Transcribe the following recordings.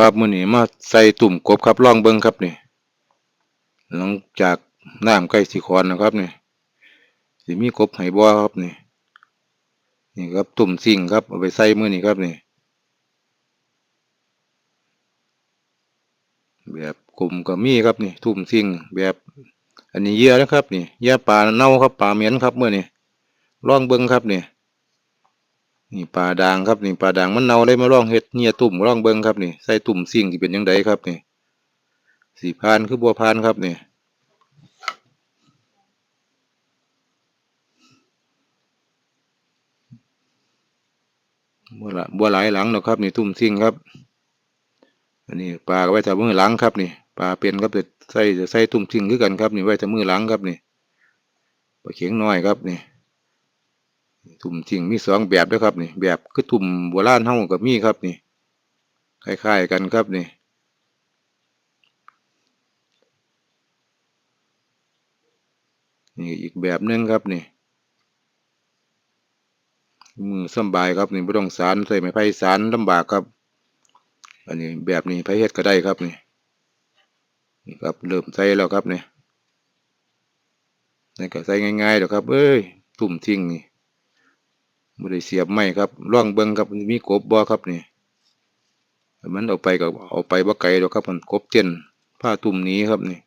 ครับมื้อนี้มาใส่ตุ่มกบครับล่องเบิ่งครับนี่หลังจากน้ำใกล้สิขอนนะครับนี่สิมีกบไหบ่ครับนี่นี่ครับตุ่มซิ่งครับเอาไปใส่มื้อนี้ครับนี่แบบกลุ่มก็มีครับนี่ตุ่มซิ่งแบบอันนี้เหยื่อนะครับนี่เหยื่อปลาเน่าครับปลาเหม็นครับมื้อนี้ลองเบิ่งครับนี่ นี่ปลาด่างครับนี่ปลาด่างมันเน่าได้มาลองเฮ็ดเหี่ยตุ่มลองเบิ่งครับนี่ใส่ตุ่มซิ่งสิเป็นจังไดครับนี่สีพานคือบัวพานครับนี่บัวละบัวหลายหลังนะครับ นี่ตุ่มซิ่งครับ อันนี้ปลาไว้แต่มือหลังครับนี่ปลาเป็นครับแต่ใส่จะใส่ตุ่มซิ่งคือกันครับ นี่ไว้แต่มือหลังครับนี่ปลาเข็งน้อยครับนี่ ตุ่มจริงมีสองแบบด้วยครับนี่แบบคือตุ่มโบราณเฮากับมีครับนี่คล้ายๆกันครับนี่นี่อีกแบบหนึงครับนี่มือสบายครับนี่ไม่ต้องสารใส่ไม้ไผ่สารลำบากครับ อันนี้แบบนี้ไผ่เฮ็ดก็ได้ครับนี่นี่ครับเริ่มใส่แล้วครับนี่นี่ก็ใส่ง่ายๆเดี๋ยวครับ เอ้ยตุ่มทิ้งนี่ ไม่ได้เสียบไม้ครับร่องเบิ้งครับมีกบบ่ครับนี่มันเอาไปก็เอาไปบ่ไกลหรอกครับมันกบเต้นผ้าตุ่มนี้ครับนี่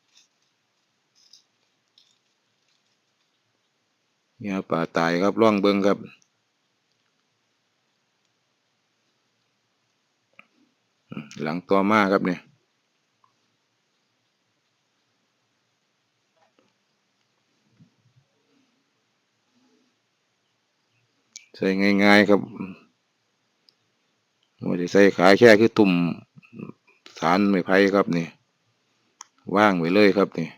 เนี่ยป่าตายครับร่องเบิ้งครับหลังต่อมาครับนี่ ใส่ง่ายๆครับไม่ได้ใส่ขายแค่คือตุ่มสารไม้ไผ่ครับนี่ว่างไว้เลยครับนี่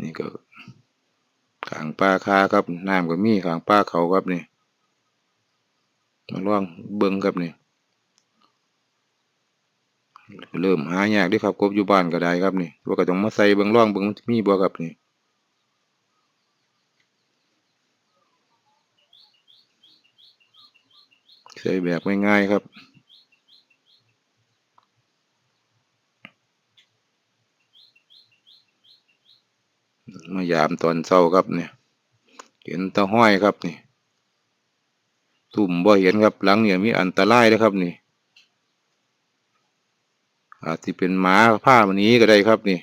นี่ก็ขางปลาคาครับน้ำก็มีขางปลาเขาครับนี่มาล่องเบิ้งครับนี่เริ่มหายากด้วยครับกบอยู่บ้านก็ได้ครับนี่ว่าก็ต้องมาใส่เบิ้งล่องเบิ้งมีบ่ครับนี่ ใส่แบบง่ายๆครับมายามตอนเช้าครับเนี่ย เห็นตะห้อยครับนี่ ตุ่มบ่เห็นครับหลังเนี่ยมีอันตรายนะครับนี่ อาจจะเป็นหมาผ้ามันนี้ก็ได้ครับนี่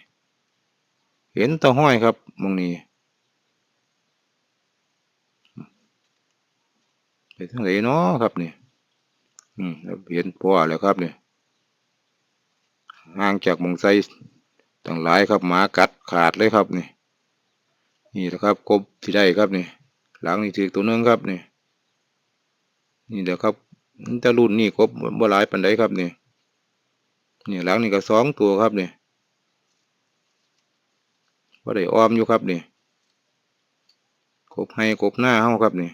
เห็นตะห้อยครับมองนี้ไปทางไหนเนาะครับนี่ อืมเห็นพ่อแล้วครับเนี่ยห่างจากมงไซต่างหลายครับหมากัดขาดเลยครับนี่นี่นะครับกบที่ได้ครับนี่หลังนี่ถือตัวนึงครับนี่นี่เดี๋ยวครับจะรุ่นนี่กบบ่หลายปันไดครับนี่นี่หลังนี่ก็สองตัวครับนี่ว่าได้ออมอยู่ครับนี่กบให้กบหน้าเฮาครับนี่